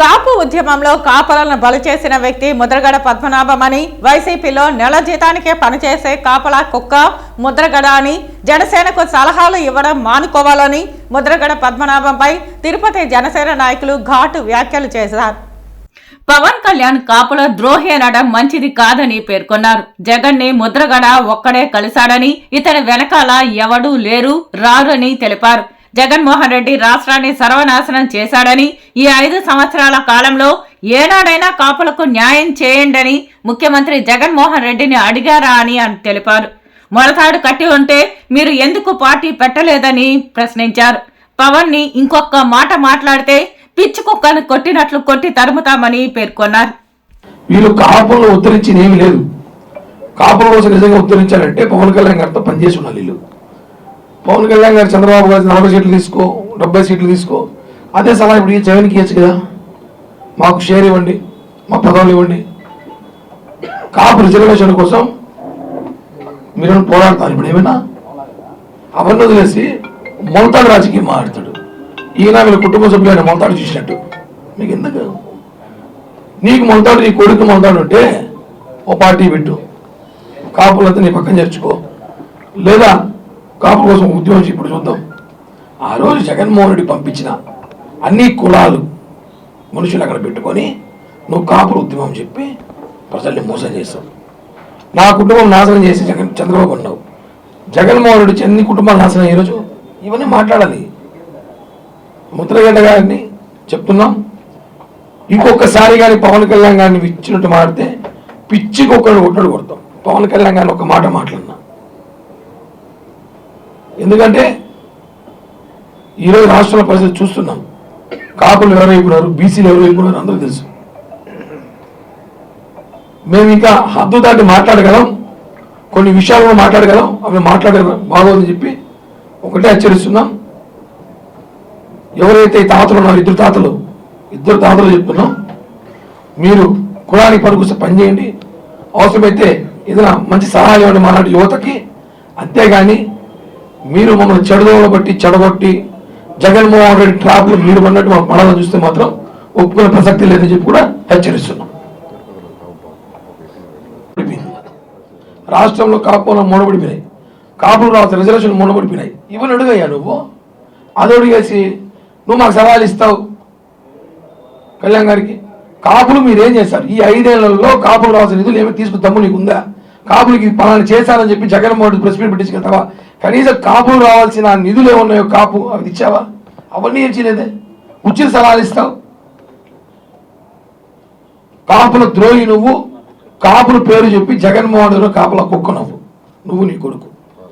కాపు ఉద్యమంలో కాపులను బలి చేసిన వ్యక్తి ముద్రగడ పద్మనాభమని వైసీపీలో నెల జీతానికే పనిచేసే కాపలా కుక్క ముద్రగడ అని జనసేనకు సలహాలు ఇవ్వడం మానుకోవాలని ముద్రగడ పద్మనాభంపై తిరుపతి జనసేన నాయకులు ఘాటు వ్యాఖ్యలు చేశారు. పవన్ కళ్యాణ్ కాపుల ద్రోహి అనడం మంచిది కాదని పేర్కొన్నారు. జగన్ని ముద్రగడ ఒక్కడే కలిశాడని ఇతని వెనకాల ఎవడూ లేరు రారని తెలిపారు. జగన్మోహన్ రెడ్డి రాష్ట్రాన్ని సర్వనాశనం చేశాడని ఈ ఐదు సంవత్సరాల కాలంలో ఏనాడైనా కాపులకు న్యాయం చేయండని ముఖ్యమంత్రి జగన్మోహన్ రెడ్డిని అడిగారా అని అని తెలిపారు. మొలతాడు కట్టి ఉంటే మీరు ఎందుకు పార్టీ పెట్టలేదని ప్రశ్నించారు. పవన్ని ఇంకొక మాట మాట్లాడితే పిచ్చి కుక్కను కొట్టినట్లు కొట్టి తరుముతామని పేర్కొన్నారు. వీళ్ళు కాపులను ఉద్ధరించింది ఏమీ లేదు. కాపుల కోసం నిజంగా ఉద్ధరించారంటే పవన్ కళ్యాణ్ గారితో పనిచేసి ఉండాలి వీళ్ళు. పవన్ కళ్యాణ్ గారు చంద్రబాబు గారు నలభై సీట్లు తీసుకో డెబ్బై సీట్లు తీసుకో. అదే సలహా ఇప్పుడు ఈ జగన్కి ఇవ్వచ్చు కదా? మాకు షేర్ ఇవ్వండి మా పదవులు ఇవ్వండి. కాపు రిజర్వేషన్ కోసం మీరు పోరాడతారు? ఇప్పుడు ఏమైనా? అవన్నీ వదిలేసి మొలతాడు రాజకీయం మాట్లాడతాడు. ఈయన వీళ్ళ కుటుంబ సభ్యులైన మొలతాడు చూసినట్టు. మీకు ఎందుకు? నీకు మొలతాడు నీ కొడుకు మొలతాడు ఉంటే ఓ పార్టీ పెట్టు. కాపులతో నీ పక్కన చేర్చుకో. లేదా కాపు కోసం ఉద్యోగం ఇప్పుడు చూద్దాం. ఆ రోజు జగన్మోహన్ రెడ్డి పంపించిన అన్ని కులాలు మనుషులు అక్కడ పెట్టుకొని నువ్వు కాపుల ఉద్యమం చెప్పి ప్రజల్ని మోసం చేస్తావు నా కుటుంబం నాశనం చేసి జగన్ చంద్రబాబు అన్నావు జగన్మోహన్ రెడ్డి అన్ని కుటుంబాలు నాశనం ఈరోజు ఇవన్నీ మాట్లాడాలి. ముద్రగడ్డ గారిని చెప్తున్నాం. ఇంకొకసారి కానీ పవన్ కళ్యాణ్ గారిని ఇచ్చినట్టు మాడితే పిచ్చికి ఒకడు కొట్టడు కొడతాం. పవన్ కళ్యాణ్ గారిని ఒక మాట మాట్లాడినా. ఎందుకంటే ఈరోజు రాష్ట్రాల పరిస్థితి చూస్తున్నాం. కాపులు ఎవరు అయిపోయినారు బీసీలు ఎవరు అయిపోయినారు అందరూ తెలుసు. మేము ఇంకా హద్దు దాటి మాట్లాడగలం. కొన్ని విషయాలను మాట్లాడగలం. అవి మాట్లాడే బాగోదని చెప్పి ఒకటే హెచ్చరిస్తున్నాం. ఎవరైతే తాతలు ఉన్నారో ఇద్దరు తాతలు ఇద్దరు తాతలు చెప్తున్నాం. మీరు కులానికి పనికొస్తే పనిచేయండి అవసరమైతే ఏదైనా మంచి సహాయం ఇవ్వండి మాలాంటి యువతకి. అంతేగాని మీరు మమ్మల్ని చెడుదోవ బట్టి చెడగొట్టి జగన్మోహన్ రెడ్డి ట్రాప్లు మీరు పడినట్టు మా పడాలని చూస్తే మాత్రం ఒప్పుకునే ప్రసక్తి లేదని చెప్పి కూడా హెచ్చరిస్తున్నాం. రాష్ట్రంలో కాపులు మూడబడిపోయినాయి. కాపులు రాష్ట్ర రిజర్వేషన్ మూడబడిపోయినాయి. ఇవన్నీ అడుగయ్యా నువ్వు? అది అడిగేసి నువ్వు మాకు సవాలు ఇస్తావు కళ్యాణ్ గారికి? కాపులు మీరేం చేశారు? ఈ ఐదేళ్ళలో కాపులు రావాల్సిన నిధులు ఏమి తీసుకుని తమ్ము నీకుందా? ఉందా కాపులకి పలానా చేశారని చెప్పి జగన్మోహన్ రెడ్డి ప్రెస్ మీట్ పెట్టించుకెళ్తావా కనీసం కాపులు రావాల్సిన నిధులు ఏమున్నాయో కాపు అవి ఇచ్చావా? అవన్నీ ఏం చేయలేదే? ఉచిత సలహాలు ఇస్తావు. కాపుల ద్రోహి నువ్వు కాపుల పేరు చెప్పి జగన్మోహన్ రెడ్డి కాపుల కుక్క నువ్వు. నువ్వు నీ కొడుకు.